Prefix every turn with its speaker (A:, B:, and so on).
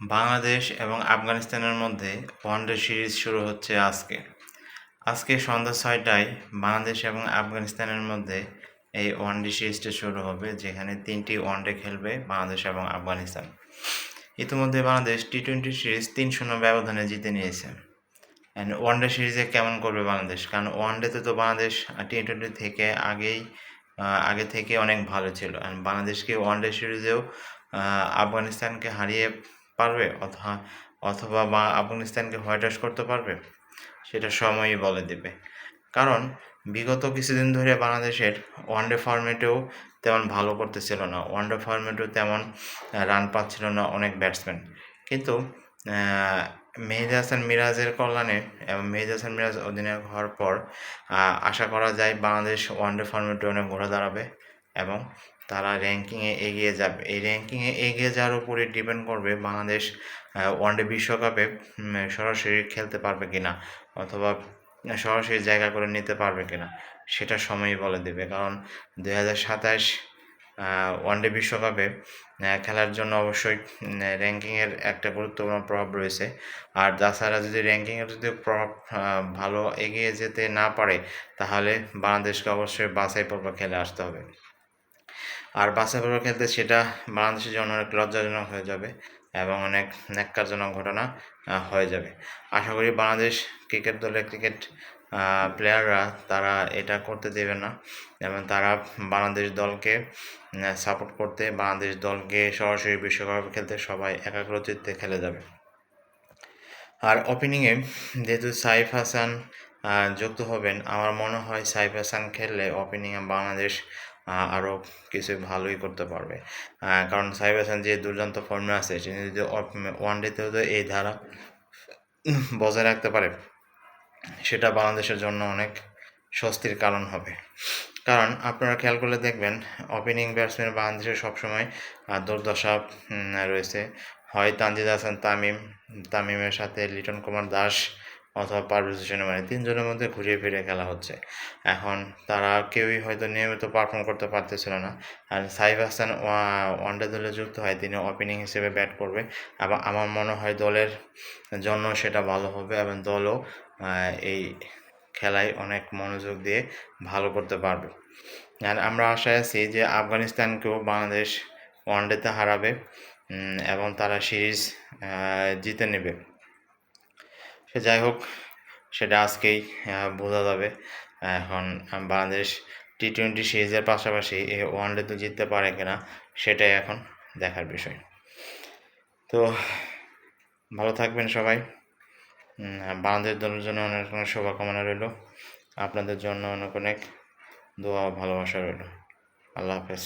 A: বাংলাদেশ এবং আফগানিস্তানের মধ্যে ওয়ানডে সিরিজ শুরু হচ্ছে আজকে। আজকে সন্ধ্যা ছয়টায় বাংলাদেশ এবং আফগানিস্তানের মধ্যে এই ওয়ানডে সিরিজটা শুরু হবে, যেখানে তিনটি ওয়ানডে খেলবে বাংলাদেশ এবং আফগানিস্তান। ইতিমধ্যে বাংলাদেশ টি টোয়েন্টি সিরিজ তিন শূন্য ব্যবধানে জিতে নিয়েছে। অ্যান্ড ওয়ানডে সিরিজে কেমন করবে বাংলাদেশ? কারণ ওয়ানডেতে তো বাংলাদেশ টি টোয়েন্টি থেকে আগেই আগে থেকে অনেক ভালো ছিল। অ্যান্ড বাংলাদেশকে ওয়ানডে সিরিজেও আফগানিস্তানকে হারিয়ে পারবে? অথবা অথবা বা আফগানিস্তানকে হোয়াইট ওয়াশ করতে পারবে? সেটা সময়ই বলে দেবে। কারণ, বিগত কিছুদিন ধরে বাংলাদেশের ওয়ানডে ফর্মেটেও তেমন ভালো করতেছিল না। ওয়ানডে ফর্মেটেও তেমন রান পাচ্ছিল না অনেক ব্যাটসম্যান কিন্তু মেহেদি হাসান মিরাজের কল্যাণে, এবং মেহেদি হাসান মিরাজ অধিনায়ক হওয়ার পর আশা করা যায় বাংলাদেশ ওয়ানডে ফর্মেটে অনেক ঘোরা দাঁড়াবে, এবং তারা র্যাঙ্কিংয়ে এগিয়ে যাবে। এই র্যাঙ্কিংয়ে এগিয়ে যাওয়ার উপরে ডিপেন্ড করবে বাংলাদেশ ওয়ানডে বিশ্বকাপে সরাসরি খেলতে পারবে কিনা অথবা সরাসরি জায়গা করে নিতে পারবে কিনা সেটা সময়ই বলে দেবে। কারণ দুই হাজার সাতাশ ওয়ানডে বিশ্বকাপে খেলার জন্য অবশ্যই র্যাঙ্কিংয়ের একটা গুরুত্বপূর্ণ প্রভাব রয়েছে। আর তাছাড়া যদি র্যাঙ্কিংয়ের যদি প্রভাব ভালো এগিয়ে যেতে না পারে তাহলে বাংলাদেশকে অবশ্যই বাছাই পর্ব খেলে আসতে হবে। আর বাছাই পর্ব খেলতে সেটা বাংলাদেশের জন্য অনেক লজ্জাজনক হয়ে যাবে এবং অনেক ন্যাক্কারজনক ঘটনা হয়ে যাবে। আশা করি বাংলাদেশ ক্রিকেট দলের ক্রিকেট প্লেয়াররা তারা এটা করতে দেবে না এবং তারা বাংলাদেশ দলকে সাপোর্ট করতে বাংলাদেশ দলকে সরাসরি বিশ্বকাপ খেলতে সবাই একাগ্রচিত্তে খেলে যাবে। আর ওপেনিংয়ে যেহেতু সাইফ হাসান যুক্ত হবেন, আমার মনে হয় সাইফ হাসান খেললে ওপেনিংয়ে বাংলাদেশ আরও কিছু ভালোই করতে পারবে। কারণ সাইফ হাসান যে দুর্দান্ত ফর্মে আছে, তিনি যদি ওয়ান ডেতেও তো এই ধারা বজায় রাখতে পারে, সেটা বাংলাদেশের জন্য অনেক স্বস্তির কারণ হবে। কারণ আপনারা খেয়াল করলে দেখবেন ওপেনিং ব্যাটসম্যান বাংলাদেশের সবসময় দুর্দশা রয়েছে। হয় তানজিদ হাসান, তামিম, তামিমের সাথে লিটন কুমার দাস অথবা পারভেজ মানে তিনজনের মধ্যে ঘুরিয়ে ফিরে খেলা হচ্ছে। এখন তারা কেউই হয়তো নিয়মিত পারফর্ম করতে পারতেছিল না। আর সাইফ হাসান ওয়ানডে দলে যুক্ত হয়, তিনি ওপেনিং হিসেবে ব্যাট করবে। এবং আমার মনে হয় দলের জন্য সেটা ভালো হবে এবং দলও এই খেলায় অনেক মনোযোগ দিয়ে ভালো করতে পারবে। আর আমরা আশায় আছি যে আফগানিস্তানকেও বাংলাদেশ ওয়ানডেতে হারাবে এবং তারা সিরিজ জিতে নেবে। সে যাই হোক, সেটা আজকেই বোঝা যাবে। এখন বাংলাদেশ টি টোয়েন্টি সিরিজের পাশাপাশি ওয়ানডে তো জিততে পারে কিনা, সেটাই এখন দেখার বিষয়। তো, ভালো থাকবেন সবাই। বাংলাদেশ দলের জন্য অনেক অনেক শুভকামনা রইল। আপনাদের জন্য অনেক অনেক দোয়া ভালোবাসা রইল। আল্লাহ হাফেজ।